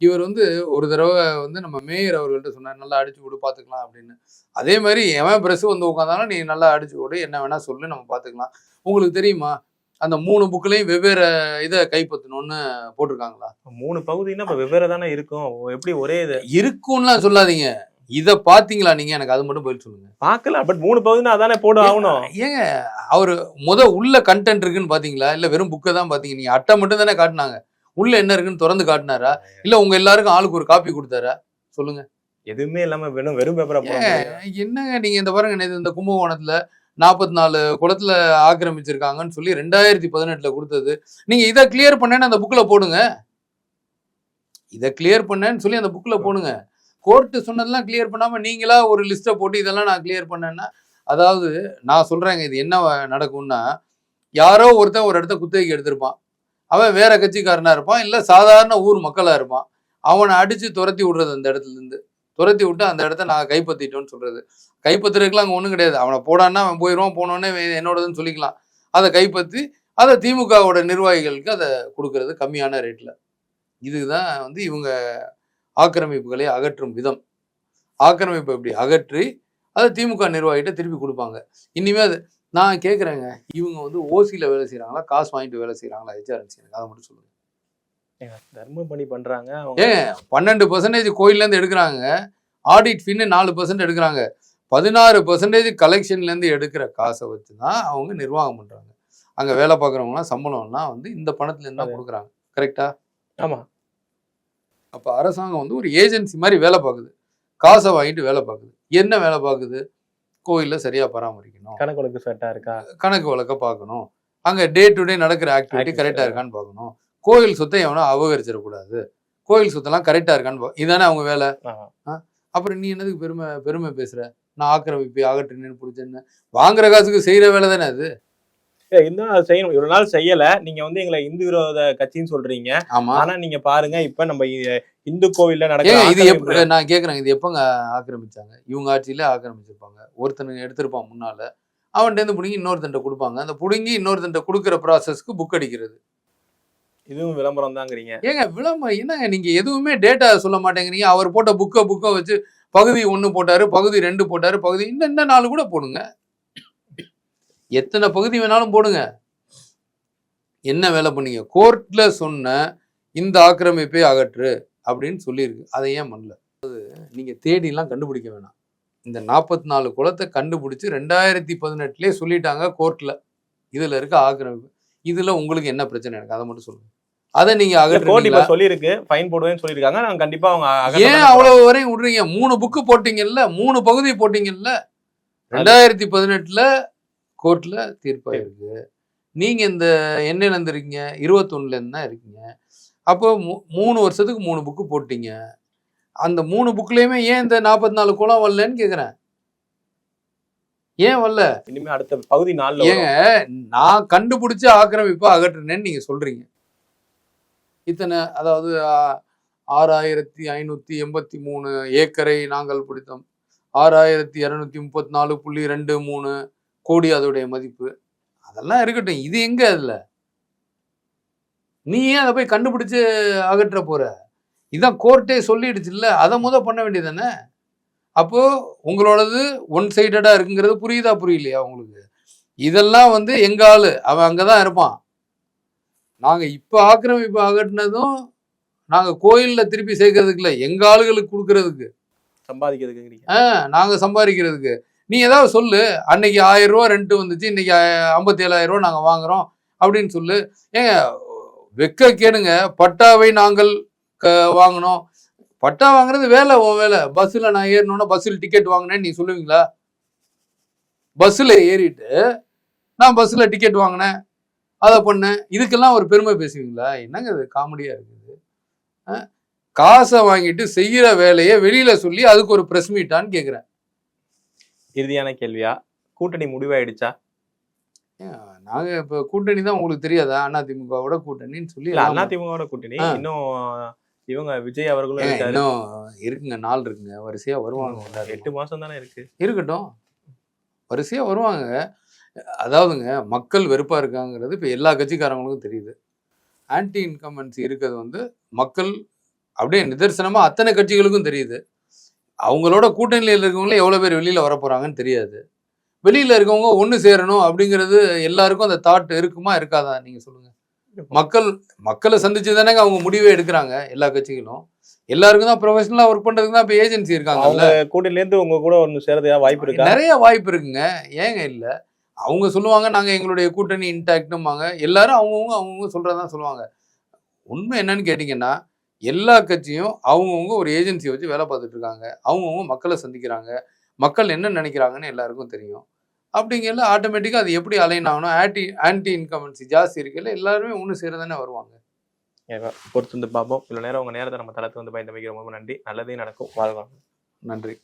இவர் வந்து ஒரு தடவை வந்து நம்ம மேயர் அவர்கள்ட்ட சொன்னார் நல்லா அடிச்சு விடு பார்த்துக்கலாம் அப்படின்னு. அதே மாதிரி எவன் ப்ரெஸ் வந்து உட்காந்தாலும் நீ நல்லா அடிச்சு விடு என்ன வேணால் சொல்லு நம்ம பார்த்துக்கலாம். உங்களுக்கு தெரியுமா? அந்த மூணு புக்லேயும் வெவ்வேறு இதை கைப்பற்றணும்னு போட்டிருக்காங்களா? மூணு பகுதின்னா இப்ப வெவ்வேறு தானே இருக்கும். எப்படி ஒரே இது? இருக்கும்லாம் சொல்லாதீங்க. இதை பார்த்தீங்களா நீங்கள் எனக்கு அது மட்டும் பதில் சொல்லுங்கள் பார்க்கல பட் மூணு பகுதினா அதானே போட ஆகணும். ஏங்க அவர் முத உள்ள கண்டென்ட் இருக்குன்னு பாத்தீங்களா இல்ல வெறும் புக்கை தான் பாத்தீங்க நீங்க அட்டை மட்டும் தானே காட்டினாங்க. உள்ள என்ன இருக்குன்னு திறந்து காட்டினாரா? இல்ல உங்க எல்லாருக்கும் ஆளுக்கு ஒரு காப்பி கொடுத்தாரா? சொல்லுங்க. எதுவுமே இல்லாம வெறும் வெறும் பேப்பரா போட முடியும். என்னங்க நீங்க இந்த பாருங்க இந்த கும்பகோணத்துல நாற்பத்தி நாலு குளத்துல ஆக்கிரமிச்சிருக்காங்கன்னு சொல்லி ரெண்டாயிரத்தி பதினெட்டுல கொடுத்தது. நீங்க இதை கிளியர் பண்ணேன்னு அந்த புக்ல போடுங்க. இதை கிளியர் பண்ணேன்னு சொல்லி அந்த புக்ல போடுங்க. கோர்ட்டு சொன்னதெல்லாம் கிளியர் பண்ணாமல் நீங்களா ஒரு லிஸ்ட்டை போட்டு இதெல்லாம் நான் கிளியர் பண்ணேன்னா அதாவது நான் சொல்கிறேங்க இது என்ன நடக்கும்னா யாரோ ஒருத்தன் ஒரு இடத்த குத்தகைக்கு எடுத்திருப்பான். அவன் வேற கட்சிக்காரனாக இருப்பான் இல்லை சாதாரண ஊர் மக்களாக இருப்பான். அவனை அடித்து துரத்தி விடுறது அந்த இடத்துல இருந்து. துரத்தி விட்டு அந்த இடத்த நான் கைப்பற்றிட்டோன்னு சொல்கிறது கைப்பற்றுறதுக்குலாம் அங்கே ஒன்றும் கிடையாது. அவனை போடான்னா அவன் போயிடுவான் போனோடனே என்னோடதுன்னு சொல்லிக்கலாம். அதை கைப்பற்றி அதை திமுகவோட நிர்வாகிகளுக்கு அதை கொடுக்கறது கம்மியான ரேட்டில் இதுதான் வந்து இவங்க ஆக்கிரமிப்புகளை அகற்றும் விதம். ஆக்கிரமிப்பு எப்படி அகற்றி அதை திமுக நிர்வாகிகிட்ட திருப்பி கொடுப்பாங்க. இனிமே அது நான் கேட்குறேங்க இவங்க வந்து ஓசியில் வேலை செய்கிறாங்களா காசு வாங்கிட்டு வேலை செய்கிறாங்களா ஹெச்ஆர்என்சி எனக்கு? அதை மட்டும் சொல்லுங்க. ஏங்க, தர்ம பணி பண்றாங்க அவங்க ஏங்க பன்னெண்டு பர்சன்டேஜ் கோயிலேருந்து எடுக்கிறாங்க ஆடிட் ஃபின்னு நாலு பர்சன்ட் எடுக்கிறாங்க. பதினாறு பர்சன்டேஜ் கலெக்ஷன்லேருந்து எடுக்கிற காசை வச்சு தான் அவங்க நிர்வாகம் பண்ணுறாங்க அங்கே வேலை பார்க்குறவங்களாம் சம்பளம்லாம் வந்து இந்த பணத்துலேருந்து தான் கொடுக்குறாங்க. கரெக்டா ஆமா. அப்போ அரசாங்கம் வந்து ஒரு ஏஜென்சி மாதிரி வேலை பார்க்குது. காசை வாங்கிட்டு வேலை பார்க்குது. என்ன வேலை பார்க்குது? கோயிலில் சரியாக பராமரிக்கணும். கணக்கு வழக்கு செட்டா இருக்கா? கணக்கு வழக்க பார்க்கணும். அங்கே டே டு டே நடக்கிற ஆக்டிவிட்டி. கரெக்டாக இருக்கான்னு பார்க்கணும். கோயில் சொத்தை எவனோ அபகரிச்சிடக்கூடாது. கோயில் சொத்தெல்லாம் கரெக்டாக இருக்கான்னு பா இதானே அவங்க வேலை. அப்புறம் நீ என்னதுக்கு பெருமை பெருமை பேசுற? நான் ஆக்கிரமிப்பு அகற்றினேன்னு பிடிச்சேன்னு. வாங்குற காசுக்கு செய்யற வேலை தானே அது? இருந்தாலும் அதை செய்யணும். இவ்வளவு நாள் செய்யல. நீங்க வந்து எங்களை இந்து விரோத கட்சின்னு சொல்றீங்க. ஆமா. ஆனா நீங்க பாருங்க இப்ப நம்ம இந்து கோவில்ல நடக்கிற ஏங்க இது நான் கேக்குறேன் இது எப்பங்க ஆக்கிரமிச்சாங்க? இவங்க ஆட்சியில ஆக்கிரமிச்சிருப்பாங்க. ஒருத்தனுக்கு எடுத்திருப்பான் முன்னால. அவன்கிட்ட இருந்து பிடுங்கி இன்னொருத்தன்ட்ட கொடுப்பாங்க. அந்த பிடுங்கி இன்னொருத்தன்ட்ட கொடுக்குற ப்ராசஸ்க்கு புக் அடிக்கிறது. இதுவும் விளம்பரம் தாங்கிறீங்க ஏங்க விளம்பரம் என்னங்க? நீங்க எதுவுமே டேட்டா சொல்ல மாட்டேங்கிறீங்க. அவர் போட்ட புக்கை புக்கை வச்சு பகுதி ஒன்று போட்டாரு பகுதி ரெண்டு போட்டாரு பகுதி இன்னும் இன்னும் நாலு கூட போடுங்க. எத்தனை பகுதி வேணாலும் போடுங்க. என்ன வேலை பண்ணீங்க? கோர்ட்ல சொன்ன இந்த ஆக்கிரமிப்பை அகற்று அப்படின்னு சொல்லியிருக்கு. அதை ஏன் பண்ணல? அது நீங்க தேடிலாம் கண்டுபிடிக்க வேணாம். இந்த நாற்பத்தி நாலு குளத்தை கண்டுபிடிச்சு ரெண்டாயிரத்தி பதினெட்டுலேயே சொல்லிட்டாங்க கோர்ட்ல. இதுல இருக்க ஆக்கிரமிப்பு. இதுல உங்களுக்கு என்ன பிரச்சனை? எனக்கு அதை மட்டும் சொல்லுங்க. அதை நீங்க இப்ப சொல்லியிருக்கு. ஃபைன் போடுவேன்னு சொல்லியிருக்காங்க. நாங்க கண்டிப்பா அவங்க ஏன் அவ்வளவு வரையும் விடுறீங்க? மூணு புக்கு போட்டீங்கல்ல? மூணு பகுதி போட்டீங்கல்ல? ரெண்டாயிரத்தி பதினெட்டுல கோர்ட்ல தீர்ப்பாயிருக்கு நீங்க இந்த என்னையில இருந்து இருக்கீங்க இருபத்தொன்னுல இருந்து தான் இருக்கீங்க. அப்போ மூ- மூணு வருஷத்துக்கு மூணு புக்கு போட்டீங்க. அந்த மூணு புக்லயுமே ஏன் இந்த நாற்பத்தி நாலு குளம் வரலன்னு கேக்குறேன். ஏன் வரல? இனிமே அடுத்த பகுதி நாலுல ஏங்க நான் கண்டுபிடிச்ச ஆக்கிரமிப்பை அகற்றுனேன்னு நீங்க சொல்றீங்க. இத்தனை அதாவது ஆறாயிரத்தி ஐநூத்தி எண்பத்தி மூணு ஏக்கரை நாங்கள் பிடித்தோம். ஆறாயிரத்தி இரநூத்தி முப்பத்தி நாலு புள்ளி ரெண்டு மூணு கோடி அதோடைய மதிப்பு. அதெல்லாம் இருக்கட்டும். இது எங்க அதுல? நீ ஏன் அதை போய் கண்டுபிடிச்சு அகற்ற போற? இதான் கோர்ட்டே சொல்லிடுச்சுல்ல. அதை முத பண்ண வேண்டியதானே அப்போ உங்களோடது ஒன் சைடடா இருக்குங்கிறது புரியுதா? புரியலையா உங்களுக்கு? இதெல்லாம் வந்து எங்க ஆளு? அவன் அங்கதான் இருப்பான். நாங்க இப்ப ஆக்கிரமிப்பு அகற்றினதும் நாங்க கோயில்ல திருப்பி சேர்க்கறதுக்கு இல்ல. எங்க ஆளுகளுக்கு கொடுக்கறதுக்கு. சம்பாதிக்கிறதுக்கு ஆ, நாங்க சம்பாதிக்கிறதுக்கு. நீ ஏதாவது சொல்லு. அன்னைக்கு ஆயிரம் ரூபா ரெண்ட் வந்துச்சு இன்னைக்கு ஐம்பத்தி ஏழாயிரம் ரூபா நாங்கள் வாங்குறோம் அப்படின்னு சொல்லு. ஏங்க வெக்க கேளுங்க. பட்டாவை நாங்கள் க- வாங்கினோம். பட்டா வாங்குறது வேலை ஓ வேலை. பஸ்ஸில் நான் ஏறணும்னா பஸ்ஸில் டிக்கெட் வாங்கினேன்னு நீ சொல்லுவீங்களா? பஸ்ஸில் ஏறிட்டு நான் பஸ்ஸில் டிக்கெட் வாங்கினேன். அதை பண்ணேன். இதுக்கெல்லாம் ஒரு பெருமை பேசுவீங்களா? என்னங்க இது காமெடியாக இருக்குது? ஆ? காசை வாங்கிட்டு செய்கிற வேலையை வெளியில் சொல்லி அதுக்கு ஒரு ப்ரெஸ் மீட்டான்னு கேட்குறேன் இறுதியான கேள்வியா? கூட்டணி முடிவாயிடுச்சா? நாங்கள் இப்போ கூட்டணி தான் உங்களுக்கு தெரியாதா? அதிமுகவோட கூட்டணின்னு சொல்லி அதிமுகவோட கூட்டணி. இன்னும் இவங்க விஜய் அவர்களும் இன்னும் இருக்குங்க நாள் இருக்குங்க. வரிசையா வருவாங்க. எட்டு மாசம் தானே இருக்கு. இருக்கட்டும். வரிசையா வருவாங்க. அதாவதுங்க மக்கள் வெறுப்பா இருக்காங்கிறது இப்போ எல்லா கட்சிக்காரங்களுக்கும் தெரியுது. ஆன்டி இன்கம்பன்சி இருக்கிறது வந்து மக்கள் அப்படியே நிதர்சனமா அத்தனை கட்சிகளுக்கும் தெரியுது. அவங்களோட கூட்டணியில் இருக்கவங்களே எவ்வளோ பேர் வெளியில வர போறாங்கன்னு தெரியாது. வெளியில இருக்கவங்க ஒன்று சேரணும் அப்படிங்கிறது எல்லாருக்கும் அந்த தாட் இருக்குமா இருக்காதா நீங்க சொல்லுங்க. மக்கள் மக்களை சந்திச்சு தானேங்க அவங்க முடிவே எடுக்கிறாங்க எல்லா கட்சிகளும். எல்லாருக்கும் தான் ப்ரொஃபஷனலா ஒர்க் பண்றதுக்கு தான் இப்போ ஏஜென்சி கூட்டணில இருந்து உங்க கூட ஒன்னு சேரது வாய்ப்பு இருக்கா? நிறைய வாய்ப்பு இருக்குங்க. ஏங்க இல்ல? அவங்க சொல்லுவாங்க நாங்க எங்களுடைய கூட்டணி இன்டாக்டும்பாங்க எல்லாரும் அவங்கவுங்க அவங்கவுங்க சொல்றதான் சொல்லுவாங்க. உண்மை என்னன்னு கேட்டிங்கன்னா எல்லா கட்சியும் அவங்கவுங்க ஒரு ஏஜென்சியை வச்சு வேலை பார்த்துட்டு இருக்காங்க. அவங்கவுங்க மக்களை சந்திக்கிறாங்க. மக்கள் என்ன நினைக்கிறாங்கன்னு எல்லாருக்கும் தெரியும். அப்படிங்கல ஆட்டோமேட்டிக்காக அது எப்படி அலைன் ஆகணும்? ஆன்டி ஆன்டி இன்கமன்சி ஜாஸ்தி இருக்கல எல்லாருமே ஒன்று சேர தானே வருவாங்க பொறுத்து வந்து பார்ப்போம். இவ்வளவு நேரம் உங்க நேரத்தை நம்ம தளத்து வந்து பயந்து வைக்கிற ரொம்ப நன்றி. நல்லதே நடக்கும். வாழ்வாங்க நன்றி.